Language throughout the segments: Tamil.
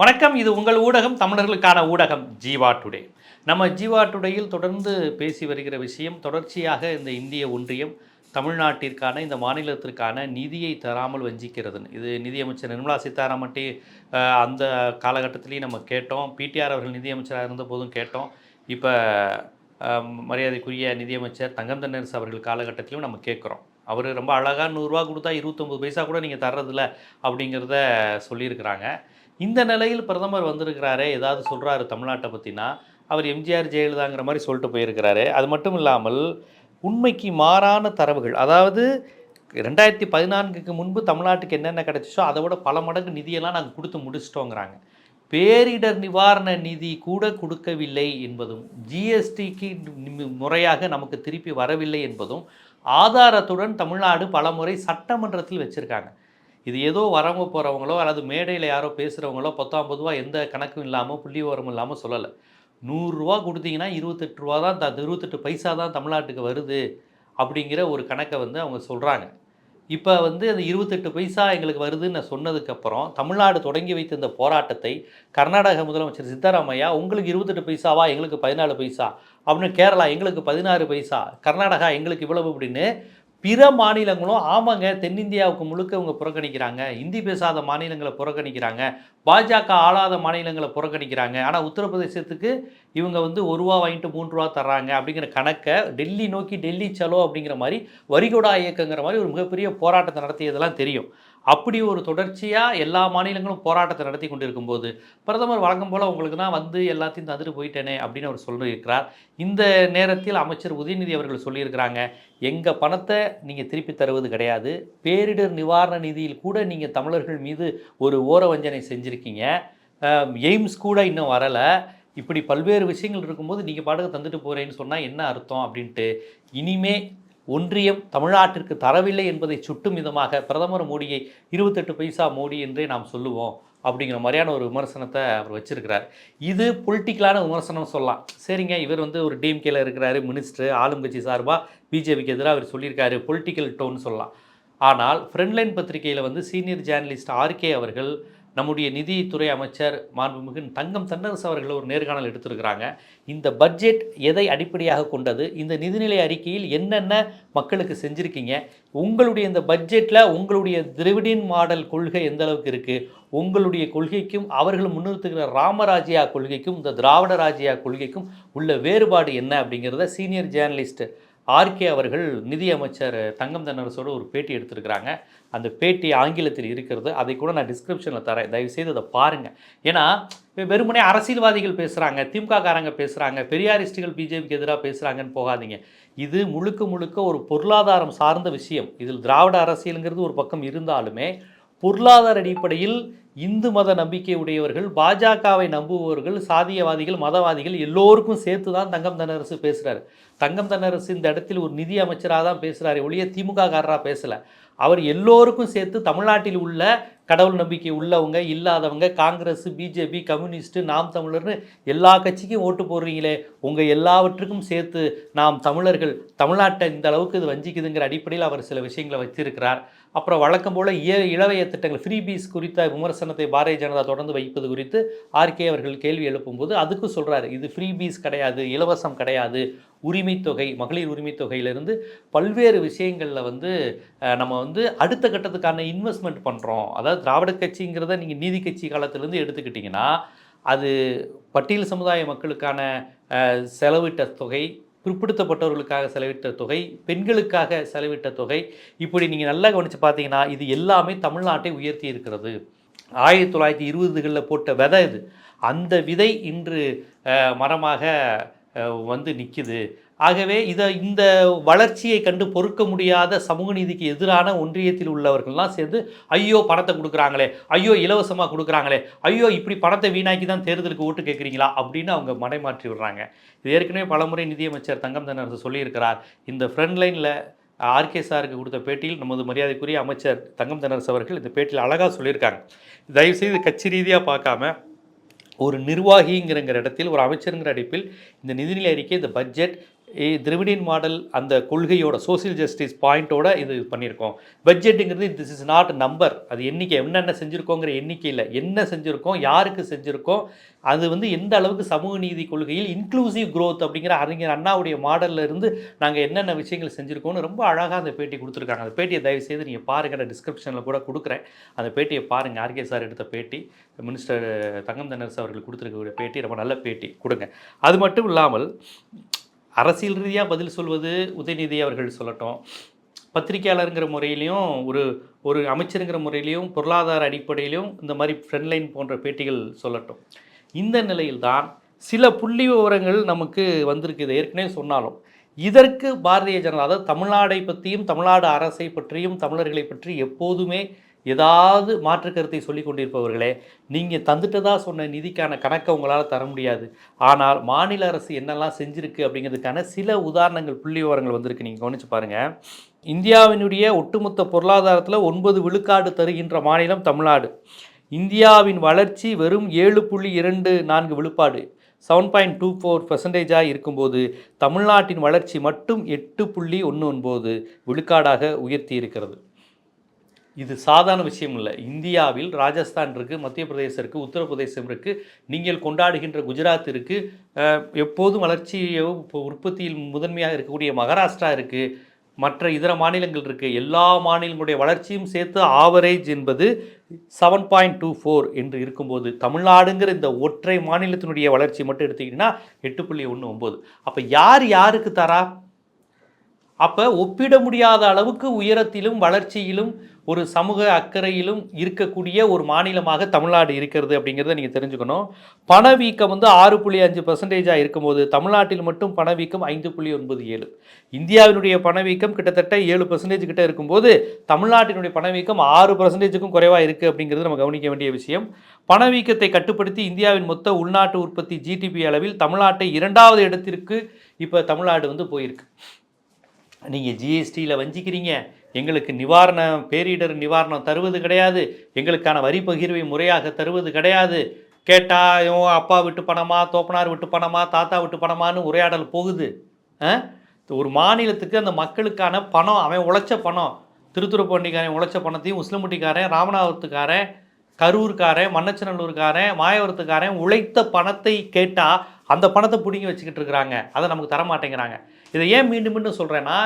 வணக்கம். இது உங்கள் ஊடகம் தமிழர்களுக்கான ஊடகம் ஜீவா டுடே. நம்ம ஜீவா டுடேயில் தொடர்ந்து பேசி வருகிற விஷயம் தொடர்ச்சியாக இந்த இந்திய ஒன்றியம் தமிழ்நாட்டிற்கான இந்த மாநிலத்திற்கான நிதியை தராமல் வஞ்சிக்கிறதுன்னு. இது நிதியமைச்சர் நிர்மலா சீதாராமன்ட்டி அந்த காலகட்டத்திலையும் நம்ம கேட்டோம். பிடிஆர் அவர்கள் நிதியமைச்சராக இருந்த போதும் கேட்டோம். இப்போ மரியாதைக்குரிய நிதியமைச்சர் தங்கம் தென்னரசு அவர்கள் காலகட்டத்திலும் நம்ம கேட்குறோம். அவர் ரொம்ப அழகாக நூறுரூவா கொடுத்தா இருபத்தொம்பது பைசா கூட நீங்கள் தர்றதில்ல அப்படிங்கிறத சொல்லியிருக்கிறாங்க. இந்த நிலையில் பிரதமர் வந்திருக்கிறாரே ஏதாவது சொல்கிறாரு தமிழ்நாட்டை பற்றினா அவர் எம்ஜிஆர் ஜெயலலிதாங்கிற மாதிரி சொல்லிட்டு போயிருக்கிறாரு. அது மட்டும் இல்லாமல் உண்மைக்கு மாறான தரவுகள் அதாவது ரெண்டாயிரத்தி பதினான்குக்கு முன்பு தமிழ்நாட்டுக்கு என்னென்ன கிடைச்சிச்சோ அதை விட பல மடங்கு நிதியெல்லாம் நாங்கள் கொடுத்து முடிச்சிட்டோங்கிறாங்க. பேரிடர் நிவாரண நிதி கூட கொடுக்கவில்லை என்பதும் ஜிஎஸ்டிக்கு முறையாக நமக்கு திருப்பி வரவில்லை என்பதும் ஆதாரத்துடன் தமிழ்நாடு பலமுறை சட்டமன்றத்தில் வச்சுருக்காங்க. இது ஏதோ வரவங்க போகிறவங்களோ அல்லது மேடையில் யாரோ பேசுகிறவங்களோ பத்தாம் பொதுவாக எந்த கணக்கும் இல்லாமல் புள்ளி விவரமும் இல்லாமல் சொல்லலை. நூறுரூவா கொடுத்தீங்கன்னா இருபத்தெட்டு ரூபா தான் த இருபத்தெட்டு பைசா தான் தமிழ்நாட்டுக்கு வருது அப்படிங்கிற ஒரு கணக்கை வந்து அவங்க சொல்கிறாங்க இப்போ வந்து அந்த இருபத்தெட்டு பைசா எங்களுக்கு வருதுன்னு சொன்னதுக்கப்புறம் தமிழ்நாடு தொடங்கி வைத்த இந்த போராட்டத்தை கர்நாடக முதலமைச்சர் சித்தராமையா உங்களுக்கு இருபத்தெட்டு பைசாவா? எங்களுக்கு பதினாலு பைசா? அப்படின்னு கேரளா எங்களுக்கு பதினாறு பைசா? கர்நாடகா எங்களுக்கு இவ்வளவு? அப்படின்னு பிற மாநிலங்களும் ஆமாங்க தென்னிந்தியாவுக்கு முழுக்க இவங்க புறக்கணிக்கிறாங்க. இந்தி பேசாத மாநிலங்களை புறக்கணிக்கிறாங்க. பாஜக ஆளாத மாநிலங்களை புறக்கணிக்கிறாங்க. ஆனால் உத்தரப்பிரதேசத்துக்கு இவங்க வந்து ஒரு ரூபா வாங்கிட்டு மூன்று ரூபா தர்றாங்க அப்படிங்கிற கணக்கை டெல்லி நோக்கி டெல்லி சலோ அப்படிங்கிற மாதிரி வரிகொடா இயக்கங்கிற மாதிரி ஒரு மிகப்பெரிய போராட்டத்தை நடத்தியதெல்லாம் தெரியும். அப்படி ஒரு தொடர்ச்சியாக எல்லா மாநிலங்களும் போராட்டத்தை நடத்தி கொண்டிருக்கும்போது பிரதமர் வழக்கம் போல் உங்களுக்கு தான் வந்து எல்லாத்தையும் தந்துட்டு போயிட்டேனே அப்படின்னு அவர் சொல்லியிருக்கிறார். இந்த நேரத்தில் அமைச்சர் உதயநிதி அவர்கள் சொல்லியிருக்கிறாங்க எங்கள் பணத்தை நீங்கள் திருப்பி தருவது கிடையாது. பேரிடர் நிவாரண நிதியில் கூட நீங்கள் தமிழர்கள் மீது ஒரு ஓர வஞ்சனை செஞ்சுருக்கீங்க. எய்ம்ஸ் கூட இன்னும் வரலை. இப்படி பல்வேறு விஷயங்கள் இருக்கும்போது நீங்கள் பாடகை தந்துட்டு போகிறேன்னு சொன்னால் என்ன அர்த்தம் அப்படின்ட்டு. இனிமே ஒன்றியம் தமிழ்நாட்டிற்கு தரவில்லை என்பதை சுட்டும் விதமாக பிரதமர் மோடியை இருபத்தெட்டு பைசா மோடி என்றே நாம் சொல்லுவோம் அப்படிங்கிற மாதிரியான ஒரு விமர்சனத்தை அவர் வச்சிருக்கிறார். இது பொலிட்டிக்கலான விமர்சனம் சொல்லலாம். சரிங்க இவர் வந்து ஒரு டிஎம்கேல இருக்கிறாரு மினிஸ்டர் ஆளுங்கட்சி சார்பாக பிஜேபிக்கு எதிராக அவர் சொல்லியிருக்காரு பொலிட்டிக்கல் டோன் சொல்லலாம். ஆனால் ஃப்ரண்ட்லைன் பத்திரிகையில் வந்து சீனியர் ஜேர்னலிஸ்ட் ஆர்கே அவர்கள் நம்முடைய நிதித்துறை அமைச்சர் மாண்புமிகு தங்கம் தென்னரசு அவர்கள் ஒரு நேர்காணல் எடுத்திருக்கிறாங்க. இந்த பட்ஜெட் எதை அடிப்படையாக கொண்டது? இந்த நிதிநிலை அறிக்கையில் என்னென்ன மக்களுக்கு செஞ்சுருக்கீங்க? உங்களுடைய இந்த பட்ஜெட்டில் உங்களுடைய திராவிடியன் மாடல் கொள்கை எந்த அளவுக்கு இருக்குது உங்களுடைய கொள்கைக்கும் அவர்கள் முன்னிறுத்துகிற ராமராஜ்யா கொள்கைக்கும் இந்த திராவிட ராஜ்யா கொள்கைக்கும் உள்ள வேறுபாடு என்ன அப்படிங்கிறத சீனியர் ஜேர்னலிஸ்ட் ஆர்கே அவர்கள் நிதியமைச்சர் தங்கம் தென்னரசோட ஒரு பேட்டி எடுத்திருக்கிறாங்க. அந்த பேட்டி ஆங்கிலத்தில் இருக்கிறது. அதை கூட நான் டிஸ்கிரிப்ஷனில் தரேன். தயவுசெய்து அதை பாருங்கள் ஏன்னா இப்போ வெறுமனே அரசியல்வாதிகள் பேசுகிறாங்க திமுக காரங்க பேசுகிறாங்க பெரியாரிஸ்டுகள் பிஜேபிக்கு எதிராக பேசுகிறாங்கன்னு போகாதீங்க. இது முழுக்க முழுக்க ஒரு பொருளாதாரம் சார்ந்த விஷயம். இதில் திராவிட அரசியலுங்கிறது ஒரு பக்கம் இருந்தாலுமே பொருளாதார அடிப்படையில் இந்து மத நம்பிக்கை உடையவர்கள் பாஜகவை நம்புபவர்கள் சாதியவாதிகள் மதவாதிகள் எல்லோருக்கும் சேர்த்து தான் தங்கம் தன்னரசு பேசுகிறார் தங்கம் தன்னரசு இந்த இடத்தில் ஒரு நிதி அமைச்சராக தான் பேசுகிறார் ஒழிய திமுக காரராக பேசலை. அவர் எல்லோருக்கும் சேர்த்து தமிழ்நாட்டில் உள்ள கடவுள் நம்பிக்கை உள்ளவங்க இல்லாதவங்க காங்கிரஸ் பிஜேபி கம்யூனிஸ்ட்டு நாம் தமிழர்னு எல்லா கட்சிக்கும் ஓட்டு போடுறீங்களே உங்கள் எல்லாவற்றுக்கும் சேர்த்து நாம் தமிழர்கள் தமிழ்நாட்டை இந்த அளவுக்கு இது வஞ்சிக்குதுங்கிற அடிப்படையில் அவர் சில விஷயங்களை வச்சிருக்கிறார் அப்புறம் வழக்கம் போல் இய இளவைய திட்டங்கள் ஃப்ரீ பீஸ் குறித்த விமர்சனத்தை பாரதிய ஜனதா தொடர்ந்து வைப்பது குறித்து ஆர்கே அவர்கள் கேள்வி எழுப்பும்போது அதுக்கும் சொல்கிறாரு இது ஃப்ரீ பீஸ் கிடையாது இலவசம் கிடையாது உரிமைத்தொகை மகளிர் உரிமைத்தொகையிலிருந்து பல்வேறு விஷயங்களில் வந்து நம்ம வந்து அடுத்த கட்டத்துக்கான இன்வெஸ்ட்மெண்ட் பண்ணுறோம் அதாவது திராவிட கட்சிங்கிறத நீங்கள் நீதி கட்சி காலத்திலேருந்து எடுத்துக்கிட்டிங்கன்னா அது பட்டியல் சமுதாய மக்களுக்கான செலவிட்ட தொகை பிற்படுத்தப்பட்டவர்களுக்காக செலவிட்ட தொகை பெண்களுக்காக செலவிட்ட தொகை. இப்படி நீங்கள் நல்லா கவனித்து பார்த்தீங்கன்னா இது எல்லாமே தமிழ்நாட்டை உயர்த்தி இருக்கிறது. ஆயிரத்தி தொள்ளாயிரத்தி இருபதுகளில் போட்ட விதை இது. அந்த விதை இன்று மரமாக வந்து நிற்கிது ஆகவே இதை இந்த வளர்ச்சியை கண்டு பொறுக்க முடியாத சமூக நீதிக்கு எதிரான ஒன்றியத்தில் உள்ளவர்கள்லாம் சேர்ந்து ஐயோ பணத்தை கொடுக்குறாங்களே ஐயோ இலவசமாக கொடுக்குறாங்களே ஐயோ இப்படி பணத்தை வீணாக்கி தான் தேர்தலுக்கு ஓட்டு கேட்குறீங்களா அப்படின்னு அவங்க மடைமாற்றி விடுறாங்க. இது ஏற்கனவே பலமுறை நிதியமைச்சர் தங்கம் தென்னரசு சொல்லியிருக்கிறார். இந்த ஃப்ரண்ட்லைனில் ஆர்கே சாருக்கு கொடுத்த பேட்டியில் நமது மரியாதைக்குரிய அமைச்சர் தங்கம் தனரசு அவர்கள் இந்த பேட்டியில் அழகாக சொல்லியிருக்காங்க. தயவுசெய்து கட்சி ரீதியாக பார்க்காம ஒரு நிர்வாகிங்கிறங்கிற இடத்தில் ஒரு அமைச்சருங்கிற அடிப்பில் இந்த நிதிநிலை அறிக்கை இந்த பட்ஜெட் திராவிடியன் மாடல் அந்த கொள்கையோட சோசியல் ஜஸ்டிஸ் பாயிண்ட்டோட இது பண்ணியிருக்கோம். பட்ஜெட்டுங்கிறது திஸ் இஸ் நாட் நம்பர் அது எண்ணிக்கை என்னென்ன செஞ்சுருக்கோங்கிற எண்ணிக்கையில் என்ன செஞ்சுருக்கோம் யாருக்கு செஞ்சுருக்கோம் அது வந்து எந்த அளவுக்கு சமூக நீதி கொள்கையில் இன்க்ளூசிவ் க்ரோத் அப்படிங்கிற அறிஞர் அண்ணாவுடைய மாடல்ல இருந்து நாங்கள் என்னென்ன விஷயங்கள் செஞ்சுருக்கோம்னு ரொம்ப அழகாக அந்த பேட்டி கொடுத்துருக்காங்க. அந்த பேட்டியை தயவு செய்து நீங்கள் பாருங்கள் நான் டிஸ்கிரிப்ஷனில் கூட கொடுக்குறேன். அந்த பேட்டியை பாருங்கள் ஆர்கே சார் எடுத்த பேட்டி மினிஸ்டர் தங்கம் தென்னரசு அவர்கள் கொடுத்துருக்கக்கூடிய பேட்டி ரொம்ப நல்ல பேட்டி. கொடுங்க. அது மட்டும் இல்லாமல் அரசியல் ரீதியாக பதில் சொல்வது உதயநிதி அவர்கள் சொல்லட்டும். பத்திரிக்கையாளருங்கிற முறையிலையும் ஒரு ஒரு அமைச்சருங்கிற முறையிலையும் பொருளாதார அடிப்படையிலையும் இந்த மாதிரி ஃப்ரெண்ட்லைன் போன்ற பேட்டிகள் சொல்லட்டும். இந்த நிலையில்தான் சில புள்ளி விவரங்கள் நமக்கு வந்திருக்குது. ஏற்கனவே சொன்னாலும் இதற்கு பாரதிய ஜனதா அதாவது தமிழ்நாடை பற்றியும் தமிழ்நாடு அரசை பற்றியும் தமிழர்களை பற்றி எப்போதுமே ஏதாவது மாற்று கருத்தை சொல்லி கொண்டிருப்பவர்களே நீங்கள் தந்துட்டதா சொன்ன நிதிக்கான கணக்கை உங்களால் தர முடியாது. ஆனால் மாநில அரசு என்னெல்லாம் செஞ்சுருக்கு அப்படிங்கிறதுக்கான சில உதாரணங்கள் புள்ளி விவரங்கள் வந்திருக்கு. நீங்கள் கவனிச்சு பாருங்கள் இந்தியாவினுடைய ஒட்டுமொத்த பொருளாதாரத்தில் ஒன்பது விழுக்காடு தருகின்ற மாநிலம் தமிழ்நாடு. இந்தியாவின் வளர்ச்சி வெறும் ஏழு புள்ளி இரண்டு நான்கு விழுப்பாடு செவன் பாயிண்ட் டூ ஃபோர் பர்சன்டேஜாக இருக்கும்போது தமிழ்நாட்டின் வளர்ச்சி மட்டும் எட்டு புள்ளி ஒன்று ஒன்பது விழுக்காடாக உயர்த்தி இருக்கிறது. இது சாதாரண விஷயம் இல்லை. இந்தியாவில் ராஜஸ்தான் இருக்குது மத்திய பிரதேசம் இருக்குது உத்தரப்பிரதேசம் இருக்குது நீங்கள் கொண்டாடுகின்ற குஜராத் இருக்குது எப்போதும் வளர்ச்சியோ உற்பத்தியில் முதன்மையாக இருக்கக்கூடிய மகாராஷ்டிரா இருக்குது மற்ற இதர மாநிலங்கள் இருக்குது எல்லா மாநிலங்களுடைய வளர்ச்சியும் சேர்த்து ஆவரேஜ் என்பது செவன் பாயிண்ட் டூ ஃபோர் என்று இருக்கும்போது தமிழ்நாடுங்கிற இந்த ஒற்றை மாநிலத்தினுடைய வளர்ச்சி மட்டும் எடுத்துக்கிட்டிங்கன்னா எட்டு புள்ளி ஒன்று ஒம்பது அப்போ யார் யாருக்கு தரா? அப்போ ஒப்பிட முடியாத அளவுக்கு உயரத்திலும் வளர்ச்சியிலும் ஒரு சமூக அக்கறையிலும் இருக்கக்கூடிய ஒரு மாநிலமாக தமிழ்நாடு இருக்கிறது அப்படிங்கிறத நீங்கள் தெரிஞ்சுக்கணும். பணவீக்கம் வந்து ஆறு புள்ளி அஞ்சு பர்சன்டேஜாக இருக்கும்போது தமிழ்நாட்டில் மட்டும் பணவீக்கம் ஐந்து புள்ளி ஒன்பது ஏழு. இந்தியாவினுடைய பணவீக்கம் கிட்டத்தட்ட ஏழு பர்சன்டேஜ் கிட்ட இருக்கும்போது தமிழ்நாட்டினுடைய பணவீக்கம் ஆறு பர்சன்டேஜுக்கும் குறைவாக இருக்குது அப்படிங்கிறது நம்ம கவனிக்க வேண்டிய விஷயம். பணவீக்கத்தை கட்டுப்படுத்தி இந்தியாவின் மொத்த உள்நாட்டு உற்பத்தி ஜிடிபி அளவில் தமிழ்நாட்டை இரண்டாவது இடத்திற்கு இப்போ தமிழ்நாடு வந்து போயிருக்கு. நீங்கள் ஜிஎஸ்டியில் வஞ்சிக்கிறீங்க. எங்களுக்கு நிவாரணம் பேரிடர் நிவாரணம் தருவது கிடையாது. எங்களுக்கான வரி பகிர்வை முறையாக தருவது கிடையாது. கேட்டால் அப்பா விட்டு பணமா தோப்பனார் விட்டு பணமா தாத்தா விட்டு பணமான்னு உரையாடல் போகுது. ஆ? ஒரு மாநிலத்துக்கு அந்த மக்களுக்கான பணம் அவன் உழைச்ச பணம் திருத்துறைப்பூண்டிக்காரன் உழைச்ச பணத்தையும் உசிலமுட்டிக்காரன் ராமநாதத்துக்காரன் கரூர்காரன் மன்னச்சநல்லூர்காரன் மாயவரத்துக்காரன் உழைத்த பணத்தை கேட்டால் அந்த பணத்தை பிடுங்கி வச்சுக்கிட்டு இருக்கிறாங்க. அதை நமக்கு தர மாட்டேங்கிறாங்க இதை ஏன் மீண்டும் மீண்டும் சொல்கிறேன்னா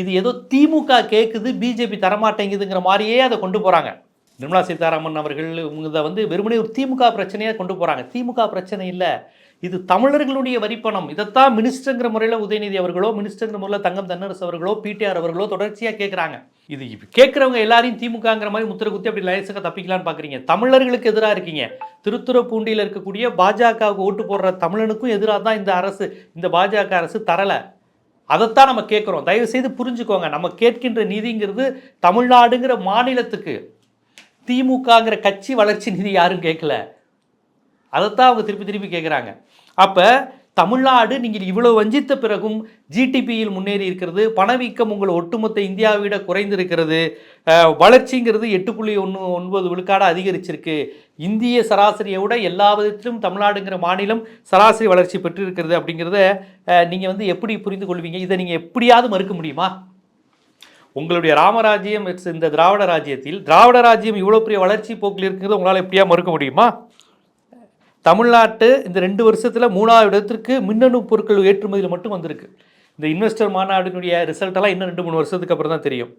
இது ஏதோ திமுக கேட்குது பிஜேபி தரமாட்டேங்குதுங்கிற மாதிரியே அதை கொண்டு போகிறாங்க நிர்மலா சீதாராமன் அவர்கள் இவங்க இதை வந்து வெறுமனே ஒரு திமுக பிரச்சனையாக கொண்டு போகிறாங்க திமுக பிரச்சனை இல்லை. இது தமிழர்களுடைய வரிப்பணம். இதைத்தான் மினிஸ்டருங்கிற முறையில் உதயநிதி அவர்களோ மினிஸ்டருங்கிற முறையில் தங்கம் தன்னரசு அவர்களோ பிடிஆர் அவர்களோ தொடர்ச்சியாக கேட்குறாங்க இது கேட்குறவங்க எல்லாரையும் திமுகங்கிற மாதிரி முத்திர குத்தி அப்படி லைசக்காக தப்பிக்கலான்னு பார்க்குறீங்க தமிழர்களுக்கு எதிராக இருக்கீங்க. திருத்துறைப்பூண்டியில் இருக்கக்கூடிய பாஜகவுக்கு ஓட்டு போடுற தமிழனுக்கும் எதிராக தான் இந்த அரசு இந்த பாஜக அரசு தரலை. அதைத்தான் நம்ம கேட்குறோம் தயவு செய்து புரிஞ்சுக்கோங்க. நம்ம கேட்கின்ற நிதிங்கிறது தமிழ்நாடுங்கிற மாநிலத்துக்கு திமுகங்கிற கட்சி வளர்ச்சி நிதி யாரும் கேட்கல அதைத்தான் அவங்க திருப்பி திருப்பி கேட்குறாங்க அப்போ தமிழ்நாடு நீங்கள் இவ்வளோ வஞ்சித்த பிறகும் ஜிடிபியில் முன்னேறி இருக்கிறது பணவீக்கம் உங்கள் ஒட்டுமொத்த இந்தியாவை விட குறைந்திருக்கிறது வளர்ச்சிங்கிறது எட்டு புள்ளி ஒன்று ஒன்பது விழுக்காடாக அதிகரிச்சிருக்கு. இந்திய சராசரியை விட எல்லா விதத்திலும் தமிழ்நாடுங்கிற மாநிலம் சராசரி வளர்ச்சி பெற்றிருக்கிறது அப்படிங்கிறத நீங்கள் வந்து எப்படி புரிந்து கொள்வீங்க? இதை நீங்கள் எப்படியாவது மறுக்க முடியுமா? உங்களுடைய ராமராஜ்யம் இந்த திராவிட ராஜ்யத்தில் திராவிட ராஜ்யம் இவ்வளோ பெரிய வளர்ச்சி போக்கில் இருக்கிறது உங்களால் எப்படியா மறுக்க முடியுமா? தமிழ்நாட்டு இந்த ரெண்டு வருஷத்தில் மூணாவது இடத்திற்கு மின்னணு பொருட்கள் ஏற்றுமதியில் மட்டும் வந்திருக்கு. இந்த இன்வெஸ்டர் மாநாட்டினுடைய ரிசல்ட்டெல்லாம் இன்னும் ரெண்டு மூணு வருஷத்துக்கு அப்புறம் தான் தெரியும்.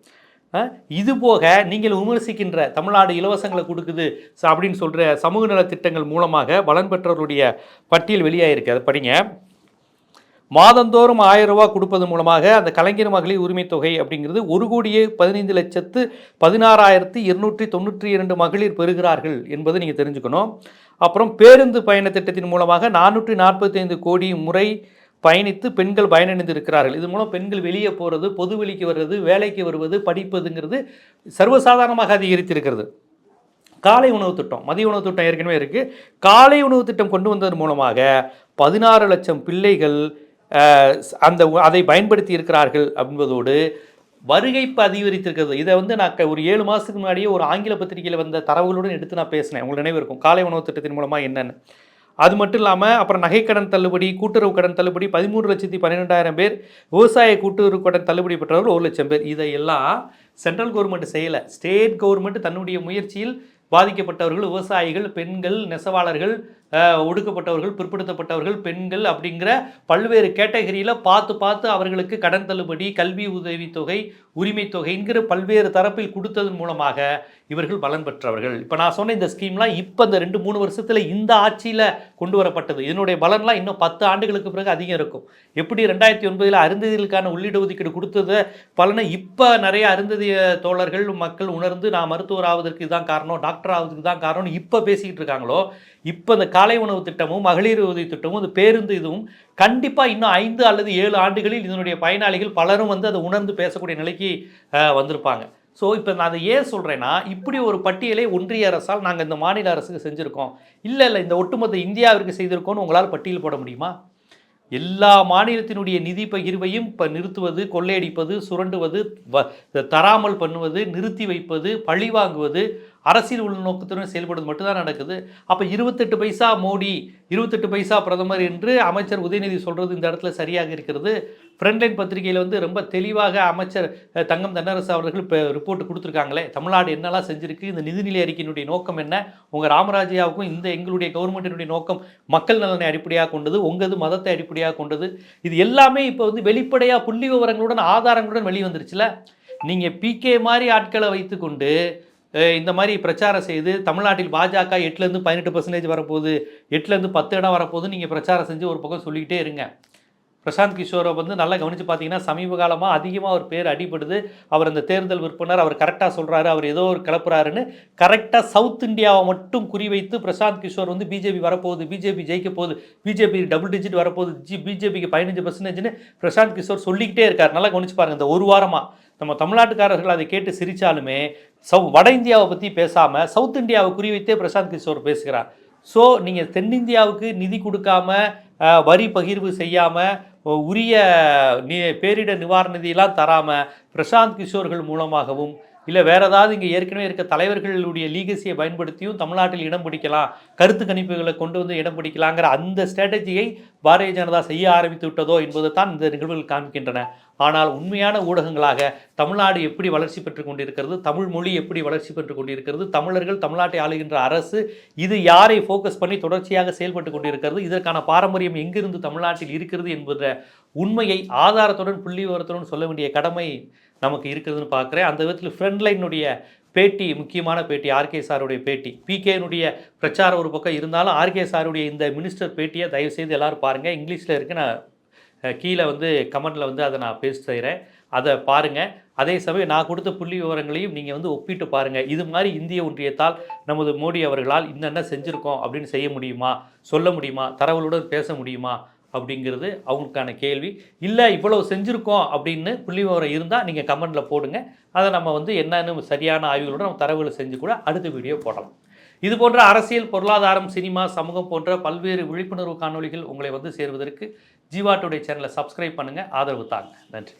இது போக நீங்கள் விமர்சிக்கின்ற தமிழ்நாடு இலவசங்களை கொடுக்குது அப்படின்னு சொல்கிற சமூக நலத்திட்டங்கள் மூலமாக பலன் பெற்றவருடைய பட்டியல் வெளியாகிருக்கு அதை படிங்க. மாதந்தோறும் ஆயிரம் ரூபாய் கொடுப்பது மூலமாக அந்த கலைஞர் மகளிர் உரிமை தொகை அப்படிங்கிறது ஒரு கோடியே பதினைந்து லட்சத்து பதினாறாயிரத்து இருநூற்றி தொண்ணூற்றி இரண்டு மகளிர் பெறுகிறார்கள் என்பதை நீங்கள் தெரிஞ்சுக்கணும். அப்புறம் பேருந்து பயண திட்டத்தின் மூலமாக நானூற்றி நாற்பத்தைந்து கோடி முறை பயணித்து பெண்கள் பயனடைந்து இருக்கிறார்கள் இது மூலம் பெண்கள் வெளியே போகிறது பொது வெளிக்கு வர்றது வேலைக்கு வருவது படிப்பதுங்கிறது சர்வசாதாரணமாக அதிகரித்திருக்கிறது. காலை உணவு திட்டம் மதிய உணவு திட்டம் ஏற்கனவே இருக்குது காலை உணவு திட்டம் கொண்டு வந்ததன் மூலமாக பதினாறு லட்சம் பிள்ளைகள் அந்த அதை பயன்படுத்தி இருக்கிறார்கள் என்பதோடு வருகைப்பு அதிகரித்திருக்கிறது இதை வந்து நான் க- ஒரு ஏழு மாதத்துக்கு முன்னாடியே ஒரு ஆங்கில பத்திரிகையில் வந்த தரவுகளுடன் எடுத்து நான் பேசினேன். உங்களுக்கு நினைவு இருக்கும். காலை உணவு திட்டத்தின் மூலமாக என்னென்னு. அது மட்டும் இல்லாமல் அப்புறம் நகைக்கடன் தள்ளுபடி கூட்டுறவு கடன் தள்ளுபடி பதிமூன்று லட்சத்தி பன்னிரெண்டாயிரம் பேர் விவசாய கூட்டுறவு கடன் தள்ளுபடி பெற்றவர்கள் ஒரு லட்சம் பேர். இதையெல்லாம் சென்ட்ரல் கவர்மெண்ட் செய்யலை. ஸ்டேட் கவர்மெண்ட் தன்னுடைய முயற்சியில் பாதிக்கப்பட்டவர்கள் விவசாயிகள் பெண்கள் நெசவாளர்கள் ஒடுக்கப்பட்டவர்கள் பிற்படுத்தப்பட்டவர்கள் பெண்கள் அப்படிங்கிற பல்வேறு கேட்டகரியில் பார்த்து பார்த்து அவர்களுக்கு கடன் தள்ளுபடி கல்வி உதவித்தொகை உரிமை தொகைங்கிற பல்வேறு தரப்பில் கொடுத்ததன் மூலமாக இவர்கள் பலன் பெற்றவர்கள். இப்போ நான் சொன்ன இந்த ஸ்கீம்லாம் இப்போ இந்த ரெண்டு மூணு வருஷத்தில் இந்த ஆட்சியில் கொண்டு வரப்பட்டது. இதனுடைய பலன்லாம் இன்னும் பத்து ஆண்டுகளுக்கு பிறகு அதிகம் இருக்கும். எப்படி ரெண்டாயிரத்தி ஒன்பதில் அருந்ததிகளுக்கான உள்ளீடு ஒதுக்கீடு கொடுத்தது? பலனை இப்போ நிறைய அருந்ததிய தோழர்கள் மக்கள் உணர்ந்து நான் மருத்துவர் ஆவதற்கு இதுதான் காரணம் டாக்டர் ஆவதற்கு தான் காரணம் இப்போ பேசிக்கிட்டு இருக்காங்களோ இப்போ இந்த காலை உணவு திட்டமும் மகளிர் உதவி திட்டமும் இந்த பேருந்து இதுவும் கண்டிப்பாக இன்னும் ஐந்து அல்லது ஏழு ஆண்டுகளில் இதனுடைய பயனாளிகள் பலரும் வந்து அதை உணர்ந்து பேசக்கூடிய நிலைக்கு வந்திருப்பாங்க. ஸோ இப்போ நான் அதை ஏன் சொல்கிறேன்னா இப்படி ஒரு பட்டியலை ஒன்றிய அரசால் நாங்கள் இந்த மாநில அரசுக்கு செஞ்சுருக்கோம். இல்லை இல்லை இந்த ஒட்டுமொத்த இந்தியாவிற்கு செய்திருக்கோம்னு உங்களால் பட்டியல் போட முடியுமா? எல்லா மாநிலத்தினுடைய நிதி பகிர்வையும் இப்போ நிறுத்துவது கொள்ளையடிப்பது சுரண்டுவது வ- தராமல் பண்ணுவது நிறுத்தி வைப்பது பழி வாங்குவது அரசியல் உள்நோக்கத்துடன் செயல்படுவது மட்டும்தான் நடக்குது. அப்போ இருபத்தெட்டு பைசா மோடி இருபத்தெட்டு பைசா பிரதமர் என்று அமைச்சர் உதயநிதி சொல்கிறது இந்த இடத்துல சரியாக இருக்கிறது. ஃப்ரண்ட்லைன் பத்திரிகையில் வந்து ரொம்ப தெளிவாக அமைச்சர் தங்கம் தன்னரசு அவர்கள் இப்போ ரிப்போர்ட் கொடுத்துருக்காங்களே. தமிழ்நாடு என்னெல்லாம் செஞ்சிருக்கு இந்த நிதிநிலை அறிக்கையினுடைய நோக்கம் என்ன உங்கள் ராமராஜ்யாவுக்கும் இந்த எங்களுடைய கவர்மெண்ட்டினுடைய நோக்கம் மக்கள் நலனை அடிப்படையாக கொண்டது உங்களது மதத்தை அடிப்படையாக கொண்டது. இது எல்லாமே இப்போ வந்து வெளிப்படையாக புள்ளி விவரங்களுடன் ஆதாரங்களுடன் வெளிவந்துருச்சுல. நீங்கள் பிகே மாதிரி ஆட்களை வைத்துக்கொண்டு இந்த மாதிரி பிரச்சாரம் செய்து தமிழ்நாட்டில் பாஜக எட்டுலேருந்து பதினெட்டு பர்சன்டேஜ் வரப்போகுது எட்டுலேருந்து பத்து இடம் வரப்போகுது நீங்கள் பிரச்சாரம் செஞ்சு ஒரு பக்கம் சொல்லிக்கிட்டே இருங்க. பிரசாந்த் கிஷோரை வந்து நல்லா கவனித்து பார்த்தீங்கன்னா சமீப காலமாக அதிகமாக அவர் பேர் அடிபடுது. அவர் அந்த தேர்தல் விற்பனர் அவர் கரெக்டாக சொல்கிறாரு அவர் ஏதோ ஒரு கிளப்புறாருன்னு கரெக்டாக சவுத் இந்தியாவை மட்டும் குறிவைத்து பிரசாந்த் கிஷோர் வந்து பிஜேபி வரப்போகுது பிஜேபி ஜெயிக்க போகுது பிஜேபி டபுள் டிஜிட் வரப்போகுது ஜி பிஜேபிக்கு பதினஞ்சு பர்சன்டேஜ்னு பிரசாந்த் கிஷோர் சொல்லிக்கிட்டே இருக்கார். நல்லா கவனிச்சு பாருங்க இந்த ஒரு வாரமாக நம்ம தமிழ்நாட்டுக்காரர்கள் அதை கேட்டு சிரித்தாலுமே சவு வட இந்தியாவை பற்றி பேசாமல் சவுத் இந்தியாவை குறிவைத்தே பிரசாந்த் கிஷோர் பேசுகிறார். ஸோ நீங்கள் தென்னிந்தியாவுக்கு நிதி கொடுக்காம வரி பகிர்வு செய்யாமல் உரிய நி பேரிடர் நிவாரண நிதியெல்லாம் தராமல் பிரசாந்த் கிஷோர்கள் மூலமாகவும் இல்லை வேற ஏதாவது இங்கே ஏற்கனவே இருக்க தலைவர்களுடைய லீகசியை பயன்படுத்தியும் தமிழ்நாட்டில் இடம் பிடிக்கலாம் கருத்து கணிப்புகளை கொண்டு வந்து இடம் பிடிக்கலாங்கிற அந்த ஸ்ட்ராட்டஜியை பாரதிய ஜனதா செய்ய ஆரம்பித்து விட்டதோ என்பது தான் இந்த நிகழ்வுகள் காண்கின்றன. ஆனால் உண்மையான ஊடகங்களாக தமிழ்நாடு எப்படி வளர்ச்சி பெற்று கொண்டிருக்கிறது தமிழ் மொழி எப்படி வளர்ச்சி பெற்று கொண்டிருக்கிறது தமிழர்கள் தமிழ்நாட்டை ஆளுகின்ற அரசு இது யாரை ஃபோக்கஸ் பண்ணி தொடர்ச்சியாக செயல்பட்டு கொண்டிருக்கிறது இதற்கான பாரம்பரியம் எங்கிருந்து தமிழ்நாட்டில் இருக்கிறது என்பத உண்மையை ஆதாரத்துடன் புள்ளி விவரத்துடன் சொல்ல வேண்டிய கடமை நமக்கு இருக்குதுன்னு பார்க்குறேன். அந்த விதத்தில் ஃப்ரெண்ட்லைனுடைய பேட்டி முக்கியமான பேட்டி ஆர்கே சாருடைய பேட்டி. பிகேனுடைய பிரச்சாரம் ஒரு பக்கம் இருந்தாலும் ஆர்கே சாருடைய இந்த மினிஸ்டர் பேட்டியை தயவுசெய்து எல்லோரும் பாருங்கள் இங்கிலீஷில் இருக்கு. நான் கீழே வந்து கமெண்டில் வந்து அதை நான் பேசி செய்கிறேன் அதை பாருங்கள் அதே சமயம் நான் கொடுத்த புள்ளி விவரங்களையும் நீங்கள் வந்து ஒப்பிட்டு பாருங்கள் இது மாதிரி இந்திய ஒன்றியத்தால் நமது மோடி அவர்களால் இன்னென்ன செஞ்சுருக்கோம் அப்படின்னு செய்ய முடியுமா? சொல்ல முடியுமா? தரவுகளுடன் பேச முடியுமா? அப்படிங்கிறது அவங்களுக்கான கேள்வி. இல்லை இவ்வளவு செஞ்சுருக்கோம் அப்படின்னு புள்ளி விவரம் இருந்தால் நீங்கள் கமெண்டில் போடுங்க. அதை நம்ம வந்து என்னென்னு சரியான ஆய்வுகளோட நம்ம தரவுகளை செஞ்சு கூட அடுத்த வீடியோ போடலாம். இது போன்ற அரசியல் பொருளாதாரம் சினிமா சமூகம் போன்ற பல்வேறு விழிப்புணர்வு காணொளிகள் உங்களை வந்து சேர்வதற்கு ஜீவா டுடே சேனலை சப்ஸ்கிரைப் பண்ணுங்கள் ஆதரவு தாங்க. நன்றி.